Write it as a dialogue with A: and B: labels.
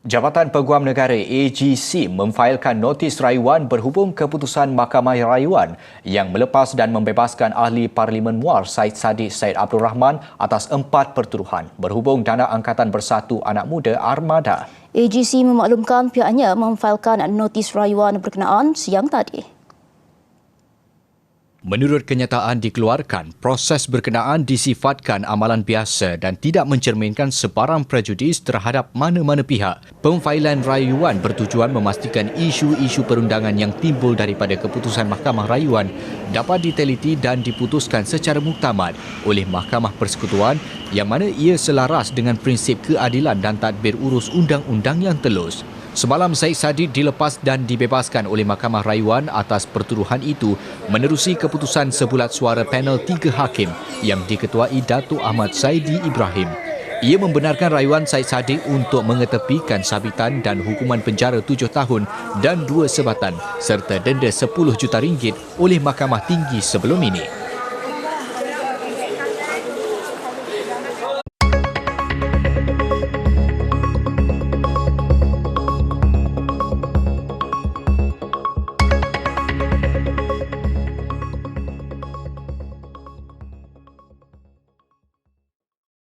A: Jabatan Peguam Negara AGC memfailkan notis rayuan berhubung keputusan Mahkamah Rayuan yang melepas dan membebaskan ahli Parlimen Muar Said Sadiq Said Abdul Rahman atas empat pertuduhan berhubung dana Angkatan Bersatu Anak Muda Armada.
B: AGC memaklumkan pihaknya memfailkan notis rayuan berkenaan siang tadi.
A: Menurut kenyataan dikeluarkan, proses berkenaan disifatkan amalan biasa dan tidak mencerminkan sebarang prejudis terhadap mana-mana pihak. Pemfailan rayuan bertujuan memastikan isu-isu perundangan yang timbul daripada keputusan Mahkamah Rayuan dapat diteliti dan diputuskan secara muktamad oleh Mahkamah Persekutuan yang mana ia selaras dengan prinsip keadilan dan tadbir urus undang-undang yang telus. Semalam Syed Sadid dilepas dan dibebaskan oleh Mahkamah Rayuan atas pertuduhan itu menerusi keputusan sebulat suara panel tiga hakim yang diketuai Datuk Ahmad Saidi Ibrahim. Ia membenarkan rayuan Syed Saddiq untuk mengetepikan sabitan dan hukuman penjara tujuh tahun dan dua sebatan serta denda 10 juta ringgit oleh Mahkamah Tinggi sebelum ini.